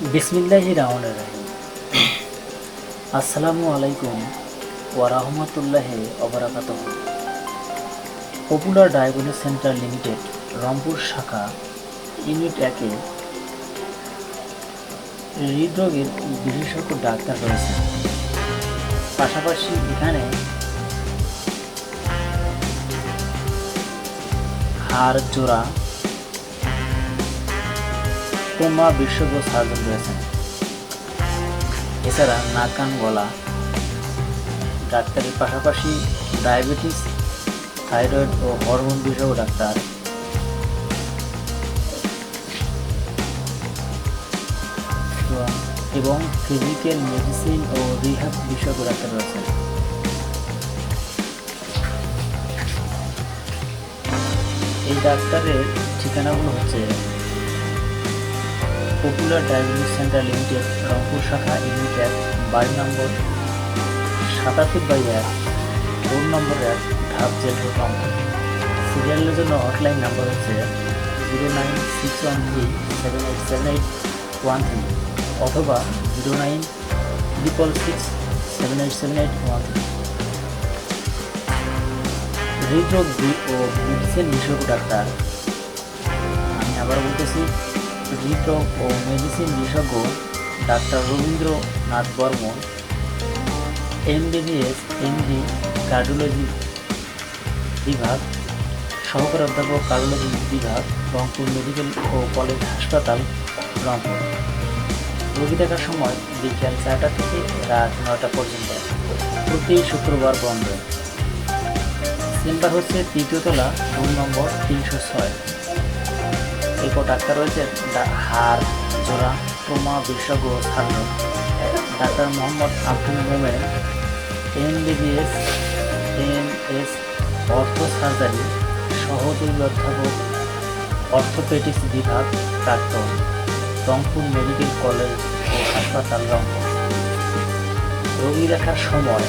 বিসমিল্লাহি রহমান রাহিম। আসসালামু আলাইকুম ওয়া রাহমাতুল্লাহি অবরাকাত popular diagnostic centre limited Rangpur শাখা, ইউনিট একে হৃদরোগের বিশেষজ্ঞ ডাক্তার রয়েছে পাশাপাশি এখানে হাড় জোড়া তোমা বিশেষজ্ঞ সার্জন রয়েছেন এছাড়া নাক কান গলা, ডাক্তারের পাশাপাশি ডায়াবেটিস, থাইরয়েড ও হরমোন বিশেষজ্ঞ ডাক্তার। এবং- ফিজিক্যাল মেডিসিন ও রিহাব বিশেষজ্ঞ ডাক্তার রয়েছেন। এই ডাক্তারের ঠিকানাগুলো হচ্ছে popular diagnostic centre limited Rangpur শাখা ইউনিট এক বাড়ি নম্বর সাতাত্তর বাই এক রোড নম্বর এক ধাপ জেল রংপুর সিরিয়ালের জন্য হটলাইন নাম্বার হচ্ছে zero nine six one three seven eight seven eight one three অথবা zero nine triple six seven eight seven eight one three হৃদরোগ ও মেডিসিন বিশেষজ্ঞ ডাক্তার আমি আবার বলতেছি হৃদরোগ ও মেডিসিন বিশেষজ্ঞ doctor Rabindranath Barman MBBS MD cardiology বিভাগ সহকারী অধ্যাপক কার্ডিওলজি বিভাগ রংপুর মেডিকেল ও কলেজ হাসপাতাল, রংপুর। রোগী দেখার সময় বিকেল চারটা থেকে রাত নয়টা পর্যন্ত, প্রতি শুক্রবার বন্ধ। চেম্বার হচ্ছে তৃতীয়তলা রুম নম্বর, তিনশো ছয়। এরপর ডাক্তার রয়েছে হাড় জোড়া ট্রমা বিশেষজ্ঞ doctor Mohammad Abdul Momen, MBBS M S ortho surgery সহযোগী অধ্যাপক, অর্থোপেডিক্স বিভাগ প্রাক্তন, রংপুর মেডিকেল কলেজ ও হাসপাতাল রংপুর। রোগী দেখার সময়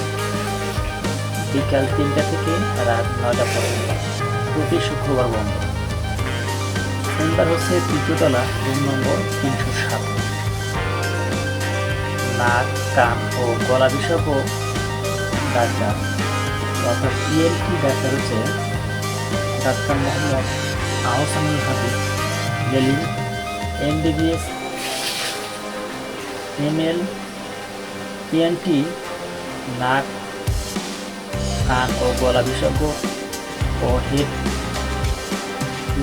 বিকাল তিনটা থেকে রাত নয়টা পর্যন্ত। প্রতি শুক্রবার বন্ধ। চেম্বার হচ্ছে তৃতীয়তলা রুম নম্বর, তিনশো সাত। নাক, কান ও গলা বিশেষজ্ঞ ডাক্তার অর্থাৎ ইএলটি ডাক্তার হচ্ছে doctor Mohammad Ahsanul Habib Jalil MBBS ML PNT নাক, কান ও গলা বিশেষজ্ঞ ও হেড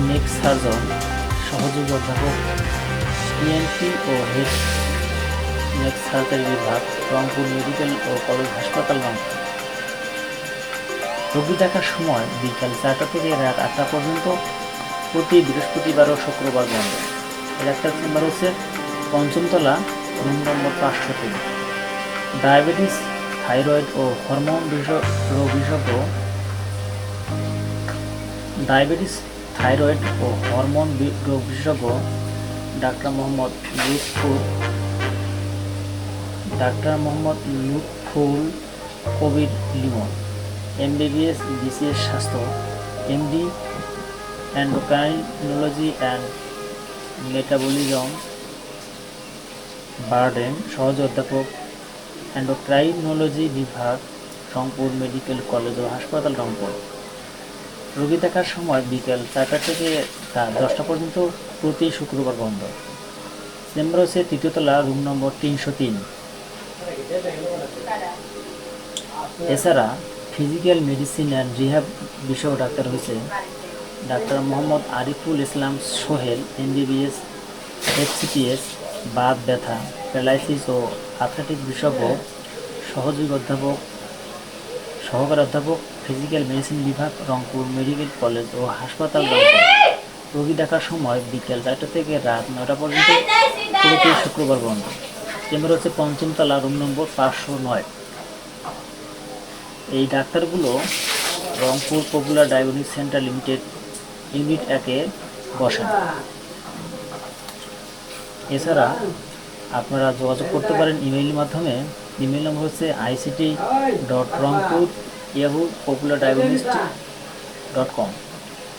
নেক সার্জন সহযোগী অধ্যাপক ইএনটি ও হেড নেক বিভাগ রংপুর মেডিকেল ও কলেজ হাসপাতাল রংপুর। রোগী দেখার সময় বিকাল চারটা থেকে রাত আটটা পর্যন্ত প্রতি বৃহস্পতিবার ও শুক্রবার বন্ধ। একটা চেম্বার হচ্ছে পঞ্চমতলা রুম নম্বর পাঁচশো তিন। ডায়াবেটিস, থাইরয়েড ও হরমোন বিশেষ রোগ বিশেষজ্ঞ ডায়াবেটিস থাইরয়েড ও হরমোন রোগ বিশেষজ্ঞ ডাক্তার মোহাম্মদ লুৎফুর ডাক্তার মোহাম্মদ লুৎফুল কবির লিমন, এমবিবিএস, বিসিএস স্বাস্থ্য, MD endocrinology and metabolism burden, সহজ অধ্যাপক অ্যান্ডোক্রাইনোলজি বিভাগ, রংপুর মেডিকেল কলেজ ও হাসপাতাল রংপুর। রোগী দেখার সময় বিকেল চারটা থেকে দশটা পর্যন্ত প্রতি শুক্রবার বন্ধ। চেম্বার হচ্ছে তৃতীয়তলা রুম নম্বর তিনশো তিন। এছাড়া ফিজিক্যাল মেডিসিন অ্যান্ড রিহাব বিষয়ক ডাক্তার হয়েছে ডাক্তার মোহাম্মদ আরিফুল ইসলাম সোহেল, এমবিবিএস, এফসিপিএস, বাত ব্যথা, প্যারালাইসিস ও আথলেটিক বিশেষজ্ঞ সহযোগী অধ্যাপক, সহকারী অধ্যাপক ফিজিক্যাল মেডিসিন বিভাগ রংপুর মেডিকেল কলেজ ও হাসপাতাল রংপুর রোগী দেখার সময় বিকেল চারটা থেকে রাত নয়টা পর্যন্ত প্রতি শুক্রবার বন্ধ। চেম্বার হচ্ছে পঞ্চমতলা, রুম নম্বর পাঁচশো নয়। এই ডাক্তারগুলো Rangpur popular diagnostic centre limited unit একে বসেন। এছাড়া আপনারা যোগাযোগ করতে পারেন ইমেইলের মাধ্যমে। ইমেল নম্বর হচ্ছে ICT dot Rangpur Yahoo popular diagnostic dot com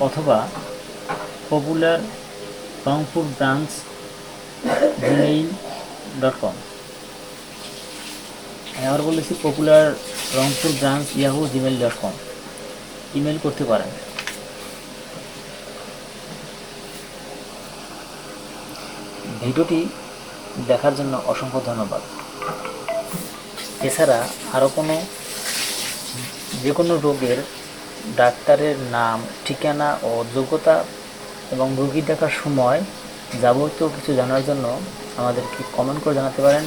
অথবা popular Rangpur branch Gmail dot com আবার বলেছি popular Rangpur branch Yahoo Gmail dot com email করতে পারেন। ভিডিওটি দেখার জন্য অসংখ্য ধন্যবাদ। এছাড়া আরও কোনো যে কোনো রোগের ডাক্তারের নাম, ঠিকানা ও যোগ্যতা এবং রোগী দেখার সময় যাবতীয় কিছু জানার জন্য আমাদেরকে কমেন্ট করে জানাতে পারেন।